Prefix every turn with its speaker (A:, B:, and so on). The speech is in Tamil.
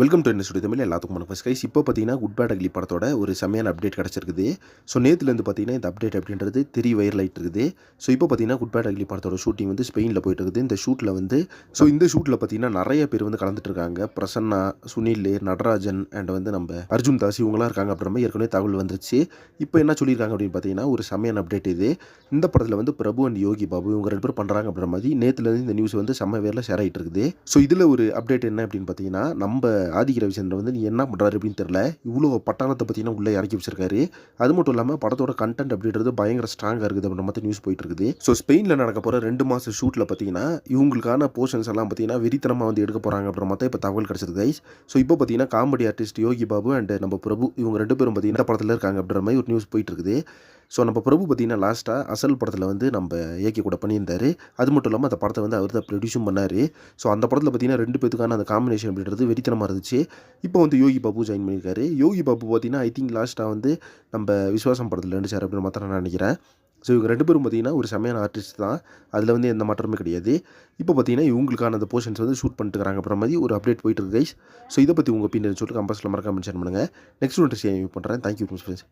A: வெல்கம் டு என்ன ஸ்டுடியோ தமிழ் எல்லாத்துக்கும் வணக்கம். ஸ்கைஸ் இப்போ பார்த்தீங்கன்னா குட் பேட் அக்லி படத்தோட ஒரு செம்மையான அப்டேட் கிடச்சிருக்குது. ஸோ நேற்றுலேருந்து பார்த்தீங்கன்னா இந்த அப்டேட் அப்படின்றது தெரிய வைரல் ஆகிட்டு இருக்குது. ஸோ இப்போ பார்த்தீங்கன்னா குட் பேட் அக்லி படத்தோட ஷூட்டிங் வந்து ஸ்பெயினில் போயிட்டு இருக்குது. இந்த ஷூட்டில் வந்து ஸோ இந்த ஷூட்டில் பார்த்தீங்கன்னா நிறைய பேர் வந்து கலந்துட்டு இருக்காங்க. பிரசன்னா சுனில் நடராஜன் அண்ட் வந்து நம்ம அர்ஜுன் தாஸ் இவங்களாம் இருக்காங்க அப்படின்ற மாதிரி ஏற்கனவே தகவல் வந்துருச்சு. இப்போ என்ன சொல்லியிருக்காங்க அப்படின்னு பார்த்தீங்கன்னா ஒரு செம்மையான அப்டேட் இது. இந்த படத்தில் வந்து பிரபு அண்ட் யோகி பாபு இவங்க ரெண்டு பேர் பண்ணுறாங்க அப்படின்ற மாதிரி நேற்றுலேருந்து இந்த நியூஸ் வந்து செம்ம வேரில் ஷேர் ஆகிட்டு இருக்குது. ஸோ இதில் ஒரு அப்டேட் என்ன அப்படின்னு பார்த்தீங்கன்னா நம்ம ஆதிக்க ரவிச்சந்திரன் வந்து நீ என்ன பண்ணுறாரு அப்படின்னு தெரில இவ்வளோ பட்டாளத்தை பார்த்தீங்கன்னா உள்ளே இறக்கி வச்சிருக்காரு. அது மட்டும் இல்லாமல் படத்தோட கண்டென்ட் அப்படின்றது பயங்கர ஸ்ட்ராங்காக இருக்குது அப்படின்ற மாதிரி நியூஸ் போயிட்டு இருக்குது. ஸோ ஸ்பெயினில் நடக்க போகிற ரெண்டு மாதம் ஷூட்டில் பார்த்தீங்கன்னா இவங்களுக்கான போர்ஷன்ஸ் எல்லாம் பார்த்தீங்கன்னா வெறித்தனமாக வந்து எடுக்க போகிறாங்க அப்படின்ற மாதிரி இப்போ தகவல் கிடச்சிருக்கு கைஸ் ஸோ இப்போ பார்த்தீங்கன்னா comedy artist Yogi Babu and நம்ம பிரபு இவங்க ரெண்டு பேரும் பார்த்தீங்கன்னா படத்தில் இருக்காங்க அப்படின்ற மாதிரி ஒரு நியூஸ் போயிட்டு இருக்குது. ஸோ நம்ம பிரபு பார்த்தீங்கன்னா லாஸ்ட்டாக அசல் படத்தில் வந்து நம்ம இயக்கி கூட பண்ணியிருந்தாரு. அது மட்டும் இல்லாமல் அந்த படத்தை வந்து அவர் தான் ப்ரொடியூஸும் பண்ணார். ஸோ அந்த படத்தில் பார்த்தீங்கன்னா ரெண்டு பேத்துக்கான அந்த காம்பினேஷன் அப்படின்றது வெறித்தனமாக இருந்துச்சு. இப்போ வந்து யோகி பாபு ஜாயின் பண்ணியிருக்காரு. யோகி பாபு பார்த்தீங்கன்னா ஐ திங்க் லாஸ்ட்டாக வந்து நம்ம விஸ்வாசம் படத்தில் நடிச்சார் அப்படின்னு மாத்திரம் நான் நினைக்கிறேன். ஸோ இவங்க ரெண்டு பேரும் பார்த்தீங்கன்னா ஒரு சமையான ஆர்டிஸ்ட் தான். அதில் வந்து எந்த மாற்றமே கிடையாது. இப்போ பார்த்தீங்கன்னா இவங்களுக்கான அந்த போர்ஷன்ஸ் வந்து ஷூட் பண்ணிட்டு அப்புறம் மாதிரி ஒரு அப்டேட் போயிட்டு இருக்கு கைஸ் ஸோ இதை பற்றி உங்கள் ஒப்பீனியன் சொல்லிட்டு கம்பஸில் மறக்காம மென்ஷன் பண்ணுங்கள் நெக்ஸ்ட் ஒன்று சேவ் பண்ணுறேன் தேங்க்யூ ஃப்ரெண்ட்ஸ்